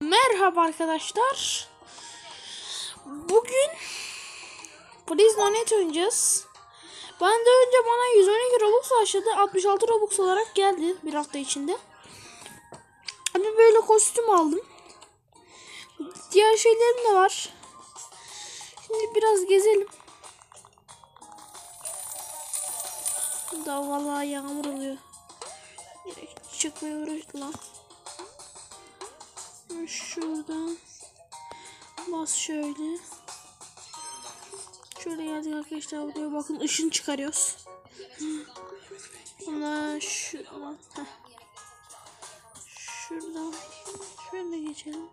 Merhaba arkadaşlar. Bugün Prisonet oynayacağız. Ben de önce bana 112 Robux başladı. 66 Robux olarak geldi bir hafta içinde. Hani böyle kostüm aldım. Diğer şeylerim de var. Şimdi biraz gezelim. Da vallahi yağmur oluyor. Çıkmaya uğraştı lan. Şuradan bas şöyle. Şöyle geldik arkadaşlar buraya bakın ışın çıkarıyoruz. Ona şuradan heh. şuradan şöyle geçelim.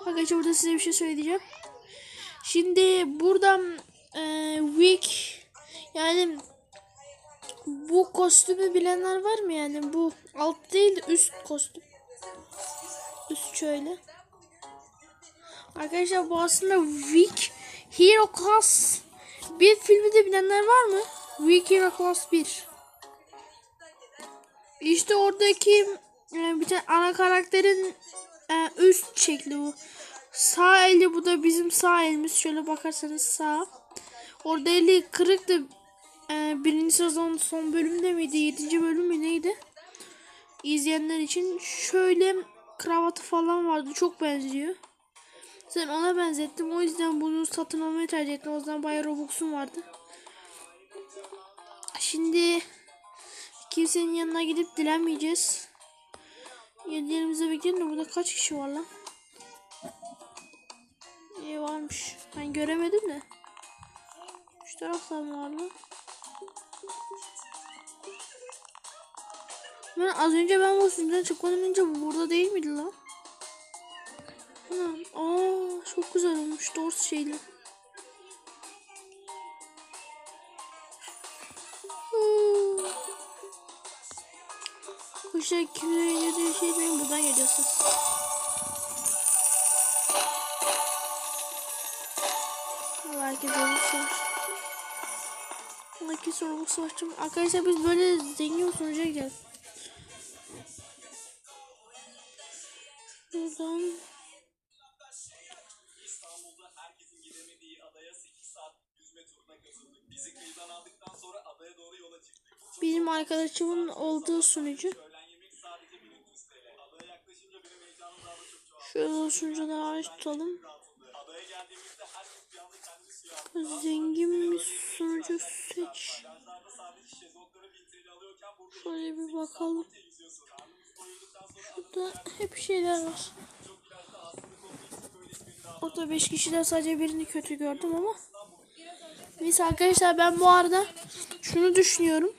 Arkadaşlar burada size bir şey söyleyeceğim. Şimdi buradan e, wig yani bu kostümü bilenler var mı yani? Bu alt değil de üst kostüm. Üst şöyle. Arkadaşlar bu aslında Week Hero Class bir filmi de bilenler var mı? Week Hero Class 1. İşte oradaki e, bir tane ana karakterin e, üst şekli bu. Sağ eli bu da bizim sağ elimiz. Şöyle bakarsanız sağ. Orada eli kırıktı. Ee, birinci sezon son bölümde miydi? Yedinci bölüm mü neydi? İzleyenler için şöyle kravatı falan vardı. Çok benziyor. Sen ona benzettim. O yüzden bunu satın almayı tercih ettim. O zaman bayağı Robux'um vardı. Şimdi kimsenin yanına gidip dilenmeyeceğiz. Yerlerimize bekleyelim de burada kaç kişi var lan? İyi varmış. Ben göremedim de. Şu tarafta mı var lan? Ben az önce ben bu sürümden çıkmadan önce bu burada değil miydi lan? Ana, aa çok güzel olmuş dors şeyli. Kuşlar kimlere yediği şey benim buradan geliyorsun. Herkes olursa. Herkes olursa. Arkadaşlar biz böyle zengin sunucuya gidelim. Şuradan İstanbul'da herkesin gidemediği adaya 8 saat yüzme turuna katıldık. Bizi kıyıdan aldıktan sonra adaya doğru yola çıktık. benim arkadaşımın olduğu sunucu. Öğlen yemek sadece 1300 TL. Adaya yaklaşınca benim heyecanım daha da. Şöyle hariç tutalım. Zengin bir sunucu seç. Plajlarda sadece şezlongları 1000 TL alıyorken burada Şöyle bir bakalım. Burada hep şeyler var. Orada 5 kişiden sadece birini kötü gördüm ama. Neyse arkadaşlar ben bu arada şunu düşünüyorum.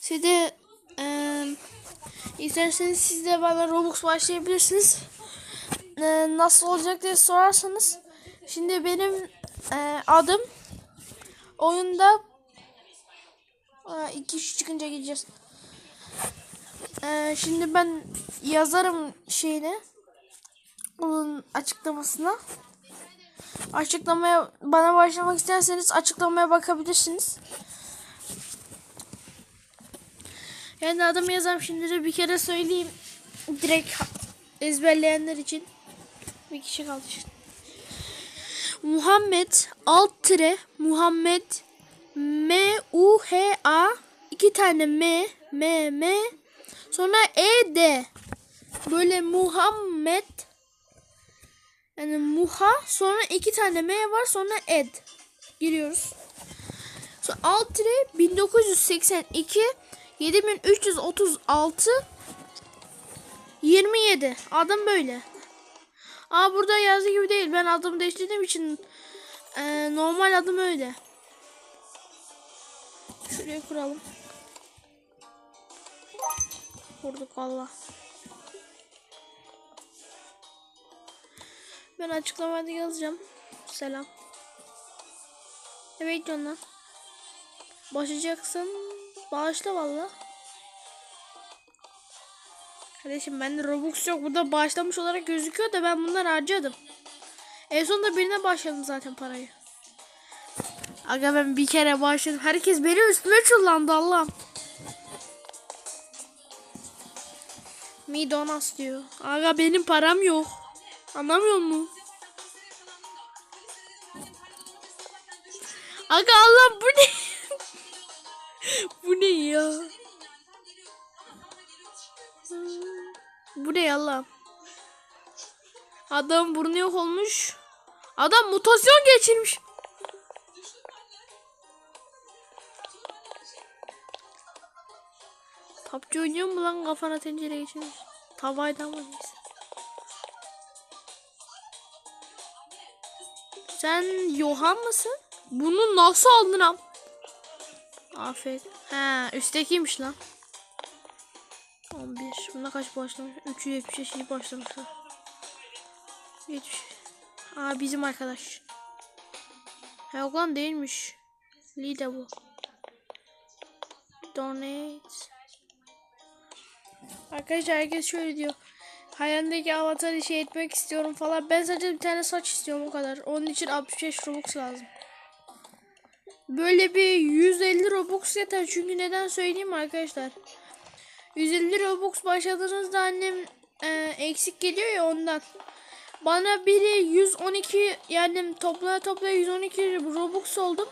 Siz de eee isterseniz siz de bana Robux başlayabilirsiniz. Eee, nasıl olacak diye sorarsanız. Şimdi benim eee, adım oyunda Aa, iki kişi çıkınca gideceğiz. Ee, şimdi ben yazarım şeyine onun açıklamasına. Açıklamaya bana başlamak isterseniz açıklamaya bakabilirsiniz. Yani adımı yazarım şimdi de bir kere söyleyeyim. Direkt ezberleyenler için. Bir kişi kaldı işte. Muhammed alt tire Muhammed M U H A iki tane M M M sonra E D böyle Muhammed yani Muha sonra iki tane M var sonra Ed giriyoruz. Sonra alt tire 1982 7336 27 adım böyle. Aa burada yazdığı gibi değil. Ben adımı değiştirdiğim için e, normal adım öyle. Şuraya kuralım. Kurduk valla. Ben açıklamada yazacağım. Selam. Evet lan. Başlayacaksın. Bağışla valla. Kardeşim bende Robux yok. Burada bağışlamış olarak gözüküyor da ben bunları harcadım. En sonunda birine başladım zaten parayı. Aga ben bir kere başladım. Herkes benim üstüme çullandı Allah'ım. Midonas diyor. Aga benim param yok. Anlamıyor musun? Aga Allah bu ne? bu ne ya? Bu ne Allah? Adam burnu yok olmuş. Adam mutasyon geçirmiş. PUBG oynuyor mu lan kafana tencere geçirmiş? Tavaydı ama neyse. Sen Yohan mısın? Bunu nasıl aldın am? Aferin. He üsttekiymiş lan. 11. Bunda kaç başlamış? 370 iyi başlamışlar. 70. Aa bizim arkadaş. Ha yok değilmiş. Lida bu. Donate. Arkadaşlar herkes şöyle diyor. Hayalimdeki avatarı şey etmek istiyorum falan. Ben sadece bir tane saç istiyorum o kadar. Onun için 65 Robux lazım. Böyle bir 150 Robux yeter. Çünkü neden söyleyeyim arkadaşlar? 150 Robux başladığınızda annem e, eksik geliyor ya ondan. Bana biri 112 yani toplaya toplaya 112 Robux oldum.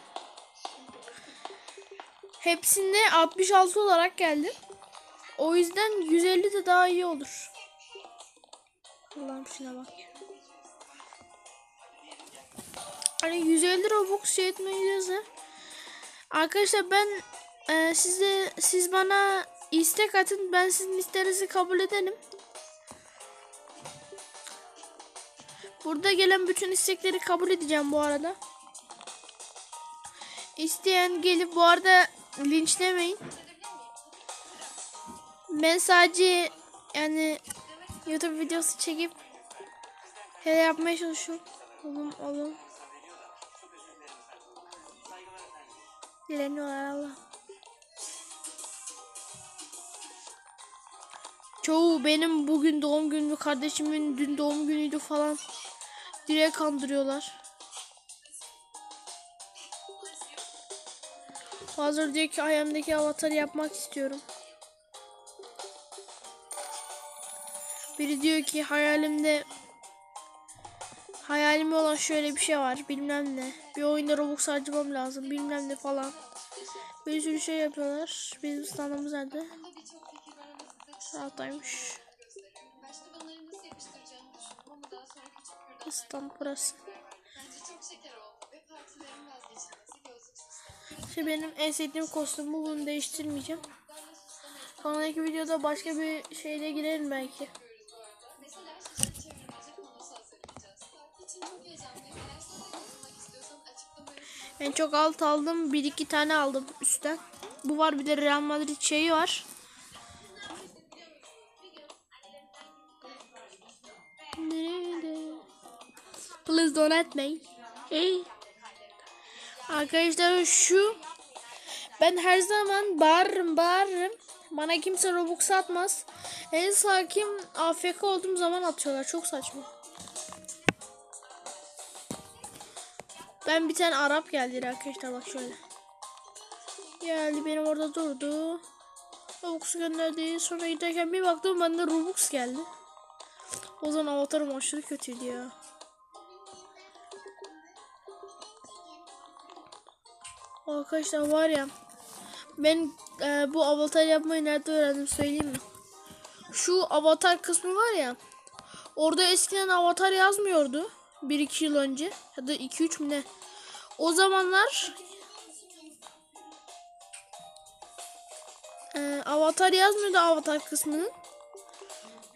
Hepsinde 66 olarak geldi. O yüzden 150 de daha iyi olur. Allah'ım şuna bak. Hani 150 Robux şey etmeyeceğiz Arkadaşlar ben e, size siz bana istek atın ben sizin isteğinizi kabul ederim. Burada gelen bütün istekleri kabul edeceğim bu arada. İsteyen gelip bu arada linçlemeyin. Ben sadece yani YouTube videosu çekip hele yapmaya çalışıyorum. Oğlum oğlum. Dileniyorlar Allah. Çoğu benim bugün doğum günü, kardeşimin dün doğum günüydü falan. Direkt kandırıyorlar. Hazır diyor ki ayağımdaki avatarı yapmak istiyorum. Biri diyor ki hayalimde hayalimde olan şöyle bir şey var bilmem ne. Bir oyunda Robux harcamam lazım bilmem ne falan. Bir sürü şey yapıyorlar. Bizim standımız nerede? Alttaymış. Stand burası. İşte benim en sevdiğim kostüm bu. Bunu değiştirmeyeceğim. Sonraki videoda başka bir şeyle girerim belki. Ben çok alt aldım. Bir iki tane aldım üstten. Bu var bir de Real Madrid şeyi var. Please don't at me. Hey. Arkadaşlar şu ben her zaman bağırırım bağırırım. Bana kimse Robux atmaz. En sakin AFK olduğum zaman atıyorlar. Çok saçma. Ben bir tane Arap geldi arkadaşlar bak şöyle. Geldi benim orada durdu. Robux gönderdi. Sonra giderken bir baktım bende Robux geldi. O zaman avatarım aşırı kötüydü ya. Arkadaşlar var ya ben e, bu avatar yapmayı nerede öğrendim söyleyeyim mi? Şu avatar kısmı var ya orada eskiden avatar yazmıyordu. 1-2 yıl önce ya da 2-3 mü ne? O zamanlar e, avatar yazmıyordu avatar kısmının.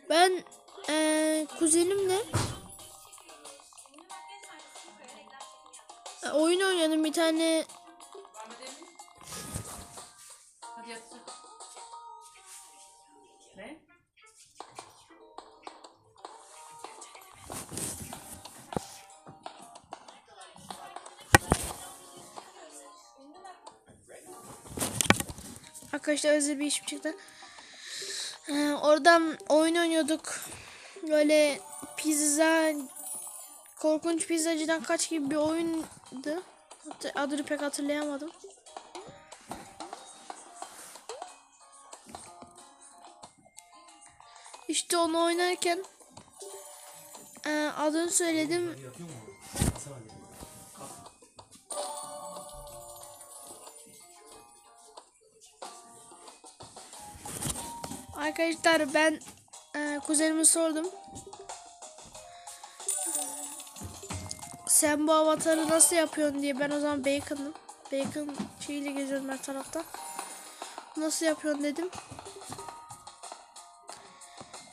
Ben e, kuzenimle e, oyun oynadım bir tane. Ne? Arkadaşlar özel bir işim çıktı. Ee, oradan oyun oynuyorduk. Böyle pizza korkunç pizzacıdan kaç gibi bir oyundu. Adını pek hatırlayamadım. İşte onu oynarken e, adını söyledim. Arkadaşlar ben e, kuzenime sordum. Sen bu avatarı nasıl yapıyorsun diye ben o zaman Bacon'ım. Bacon şeyiyle geziyordum her tarafta. Nasıl yapıyorsun dedim.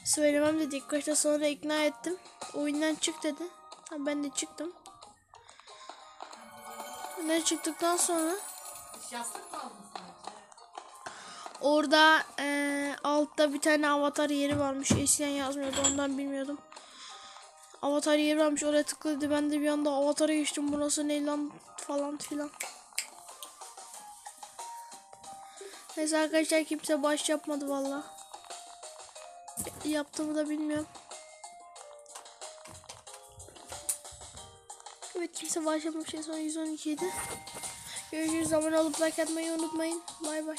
Söylemem dedi. İlk başta sonra ikna ettim. Oyundan çık dedi. Tamam ben de çıktım. Ne çıktıktan sonra Yastık mı aldın? Orada eee, altta bir tane avatar yeri varmış. Eskiden yazmıyordu ondan bilmiyordum. Avatar yeri varmış oraya tıkladı. Ben de bir anda avatara geçtim. Burası ne lan falan filan. Neyse arkadaşlar kimse baş yapmadı valla. Yaptığımı da bilmiyorum. Evet kimse baş yapmamış. En son 112 idi. Görüşürüz. Abone olup like atmayı unutmayın. Bay bay.